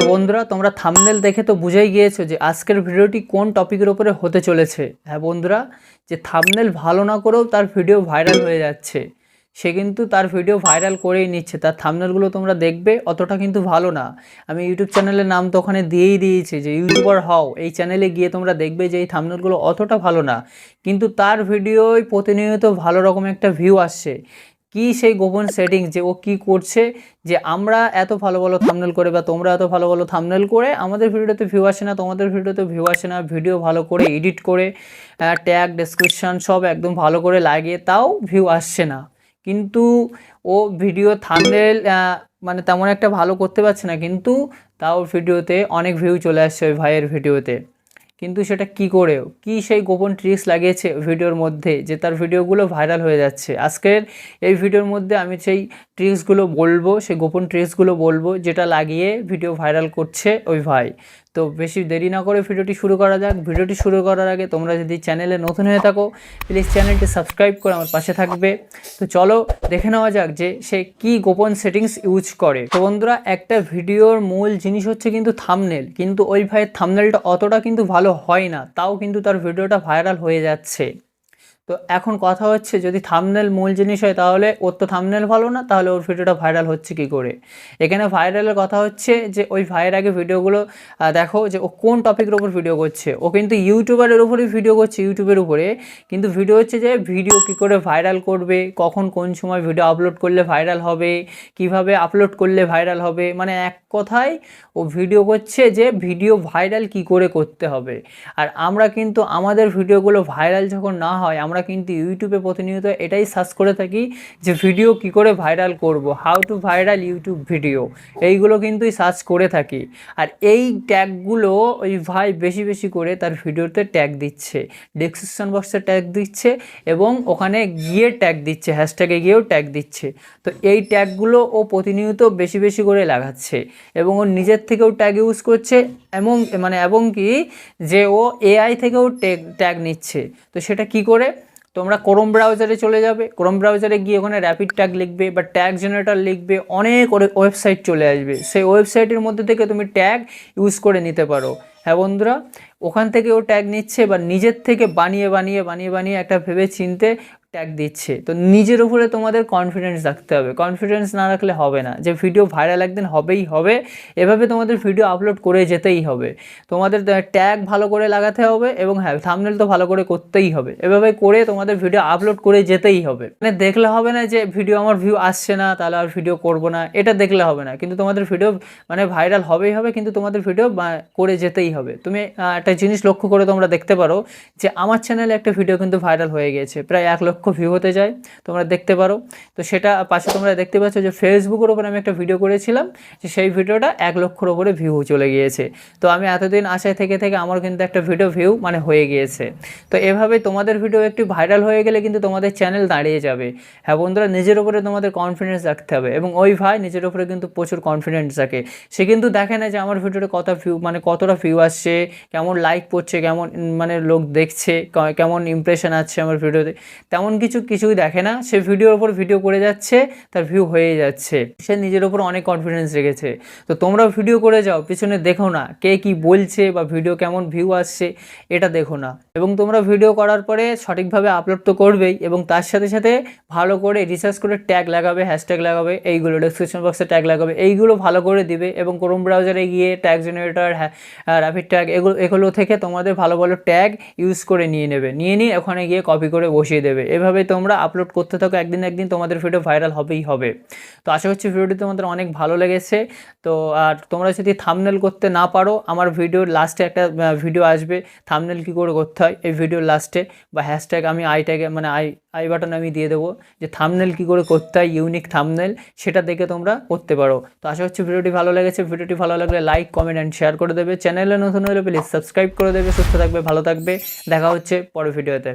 তো বন্ধুরা, তোমরা থামনেল দেখে তো বুঝেই গিয়েছো যে আজকের ভিডিওটি কোন টপিকের উপরে হতে চলেছে। হ্যাঁ বন্ধুরা, যে থামনেল ভালো না করেও তার ভিডিও ভাইরাল হয়ে যাচ্ছে। সে কিন্তু তার ভিডিও ভাইরাল করেই নিচ্ছে। তার থামনেলগুলো তোমরা দেখবে, অতটা কিন্তু ভালো না। আমি ইউটিউব চ্যানেলের নাম তো ওখানে দিয়েই দিয়েছি যে ইউটিউবার হও, এই চ্যানেলে গিয়ে তোমরা দেখবে যে এই থামনেলগুলো অতটা ভালো না। কিন্তু তার ভিডিওয় প্রতিনিয়ত ভালো রকম একটা ভিউ আসছে। কি সেই গোপন সেটিংস যে ও কি করছে, যে আমরা এত ভালো ভালো থামনেল করে বা তোমরা এত ভালো ভালো থামনেল করে আমাদের ভিডিওতে ভিউ আসে না, তোমাদের ভিডিওতে ভিউ আসে না ভিডিও ভালো করে এডিট করে ট্যাগ ডেসক্রিপশন সব একদম ভালো করে লাগিয়ে তাও ভিউ আসছে না। কিন্তু ও ভিডিও থামনেল মানে তেমন একটা ভালো করতে পারছে না, কিন্তু তাও ভিডিওতে অনেক ভিউ চলে আসছে ওই ভাইয়ের ভিডিওতে কিন্তু সেটা কি করেও? কি সেই গোপন ট্রিক্স লাগিয়েছে ভিডিওর মধ্যে যে তার ভিডিওগুলো ভাইরাল হয়ে যাচ্ছে? আজকের এই ভিডিওর মধ্যে আমি সেই ট্রিক্সগুলো বলব, সেই গোপন ট্রিক্সগুলো বলব, যেটা লাগিয়ে ভিডিও ভাইরাল করছে ওই ভাই। তো বেশি দেরি না করে ভিডিওটি শুরু করা যাক। ভিডিওটি শুরু করার আগে তোমরা যদি চ্যানেলে নতুন হয়ে থাকো প্লিজ চ্যানেলটি সাবস্ক্রাইব করে আমার পাশে থাকবে। তো চলো দেখে নেওয়া যাক যে সে কি গোপন সেটিংস ইউজ করে। তো বন্ধুরা, একটা ভিডিওর মূল জিনিস হচ্ছে কিন্তু থামনেল কিন্তু ওই ভাইয়ের থামনেলটা অতটা কিন্তু ভালো হয় না, তাও কিন্তু তার ভিডিওটা ভাইরাল হয়ে যাচ্ছে। তো এখন কথা হচ্ছে যদি থামনেল মূল জিনিস হয় তাহলে ওর তো থামনেল ভালো না, তাহলে ওর ভিডিওটা ভাইরাল হচ্ছে কি করে? এখানে ভাইরালের কথা হচ্ছে যে ওই ভাইয়ের আগে ভিডিওগুলো দেখো যে ও কোন টপিকের উপর ভিডিও করছে। ও কিন্তু ইউটিউবারের উপরেই ভিডিও করছে ইউটিউবের উপরে। কিন্তু ভিডিও হচ্ছে যে ভিডিও কি করে ভাইরাল করবে, কখন কোন সময় ভিডিও আপলোড করলে ভাইরাল হবে, কীভাবে আপলোড করলে ভাইরাল হবে। মানে এক কথায় ও ভিডিও করছে যে ভিডিও ভাইরাল কি করে করতে হবে। আর আমরা কিন্তু আমাদের ভিডিওগুলো ভাইরাল যখন না হয়, আমরা কিন্তু ইউটিউবে প্রতিনিয়ত এটাই সার্চ করে থাকি যে ভিডিও কি করে ভাইরাল করব how to viral YouTube video এইগুলো কিন্তু সার্চ করে থাকি। আর এই ট্যাগগুলো ওই ভাই বেশি বেশি করে তার ভিডিওতে ট্যাগ দিচ্ছে ডিসক্রিপশন বক্সে ট্যাগ দিচ্ছে এবং ওখানে গিয়ে ট্যাগ দিচ্ছে হ্যাশট্যাগে গিয়েও ট্যাগ দিচ্ছে। তো এই ট্যাগগুলো ও প্রতিনিয়ত বেশি বেশি করে লাগাচ্ছে এবং ও নিজের থেকেও ট্যাগ ইউজ করছে এবং মানে এবং কি যে ও এআই থেকেও ট্যাগ ট্যাগ নিচ্ছে। তো সেটা কি করে? তোমরা ক্রোম ব্রাউজারে চলে যাবে। ক্রোম ব্রাউজারে গিয়ে ওখানে র্যাপিড ট্যাগ লিখবে বা ট্যাগ জেনারেটর লিখবে, অনেক ওয়েবসাইট চলে আসবে। সেই ওয়েবসাইটের মধ্যে থেকে তুমি ট্যাগ ইউজ করে নিতে পারো। হ্যাঁ বন্ধুরা? ওখান থেকে ও ট্যাগ নিচ্ছে বা নিজের থেকে বানিয়ে বানিয়ে বানিয়ে বানিয়ে একটা ভেবে চিনতে ট্যাগ দিচ্ছে। তো নিজের উপরে তোমাদের কনফিডেন্স রাখতে হবে। কনফিডেন্স না রাখলে হবে না। যে ভিডিও ভাইরাল একদিন হবেই হবে। এভাবে তোমাদের ভিডিও আপলোড করে যেতেই হবে। তোমাদের ট্যাগ ভালো করে লাগাতে হবে এবং হ্যাঁ থামনেল তো ভালো করে করতেই হবে। এভাবে করে তোমাদের ভিডিও আপলোড করে যেতেই হবে। মানে দেখলে হবে না যে ভিডিও আমার ভিউ আসছে না, তাহলে আর ভিডিও করব না। এটা দেখলে হবে না। কিন্তু তোমাদের ভিডিও মানে ভাইরাল হবেই হবে, কিন্তু তোমাদের ভিডিও করে যেতেই হবে। তুমি একটা জিনিস লক্ষ্য করে তোমরা দেখতে পারো যে আমার চ্যানেলে একটা ভিডিও কিন্তু ভাইরাল হয়ে গেছে প্রায় এক লক্ষ ভিউ হতে যায়, তোমরা দেখতে পারো। তো সেটা পাশে তোমরা দেখতে পাচ্ছ যে ফেসবুকের ওপরে আমি একটা ভিডিও করেছিলাম যে সেই ভিডিওটা এক লক্ষর ওপরে ভিউ চলে গিয়েছে। তো আমি এতদিন আশায় থেকে থেকে আমার কিন্তু একটা ভিডিও ভিউ মানে হয়ে গিয়েছে। তো এভাবে তোমাদের ভিডিও একটু ভাইরাল হয়ে গেলে কিন্তু তোমাদের চ্যানেল দাঁড়িয়ে যাবে। হ্যাঁ বন্ধুরা, নিজের ওপরে তোমাদের কনফিডেন্স রাখতে হবে এবং ওই ভাই নিজের ওপরে কিন্তু প্রচুর কনফিডেন্স রাখে। সে কিন্তু দেখে না যে আমার ভিডিওটা কত ভিউ মানে কতটা ভিউ আসছে, কেমন লাইক পড়ছে কেমন মানে লোক দেখছে কেমন ইমপ্রেশন আছে আমার ভিডিওতে, তেমন কিছু কিছুই দেখে না। সে ভিডিওর ওপর ভিডিও করে যাচ্ছে, তার ভিউ হয়ে যাচ্ছে। সে নিজের ওপর অনেক কনফিডেন্স রেখেছে। তো তোমরা ভিডিও করে যাও, পিছনে দেখো না কে কি বলছে বা ভিডিও কেমন ভিউ আসছে, এটা দেখো না। এবং তোমরা ভিডিও করার পরে সঠিকভাবে আপলোড তো করবেই এবং তার সাথে সাথে ভালো করে রিসার্চ করে ট্যাগ লাগাবে হ্যাশট্যাগ লাগাবে, এইগুলো ডিসক্রিপশন বক্সে ট্যাগ লাগাবে, এইগুলো ভালো করে দিবে এবং ক্রোম ব্রাউজারে গিয়ে ট্যাগ জেনারেটর হ্যাঁ র্যাপিড ট্যাগ এগুলো এগুলো থেকে তোমাদের ভালো ভালো ট্যাগ ইউজ করে নিয়ে নেবে। নিয়ে নিয়ে ওখানে গিয়ে কপি করে বসিয়ে দেবে। এভাবে তোমরা আপলোড করতে থাকো, একদিন একদিন তোমাদের ভিডিও ভাইরাল হবেই হবে। তো আশা করছি ভিডিওটি তোমাদের অনেক ভালো লেগেছে। তো আর তোমরা যদি থামনেল করতে না পারো, আমার ভিডিওর লাস্টে একটা ভিডিও আসবে। থামনেল কী করে করতে হয়? এই ভিডিওর লাস্টে বা হ্যাশট্যাগ আমি আই ট্যাগে মানে আই আই বাটন আমি দিয়ে দেবো, যে থামনেল কী করে করতে হয় ইউনিক থামনেল সেটা দেখে তোমরা করতে পারো। তো আশা করছি ভিডিওটি ভালো লেগেছে। ভিডিওটি ভালো লাগলে লাইক কমেন্ট অ্যান্ড শেয়ার করে দেবে। চ্যানেলে নতুন হলে প্লিজ সাবস্ক্রাইব করে দেবে। সুস্থ থাকবে, ভালো থাকবে। দেখা হচ্ছে পরের ভিডিওতে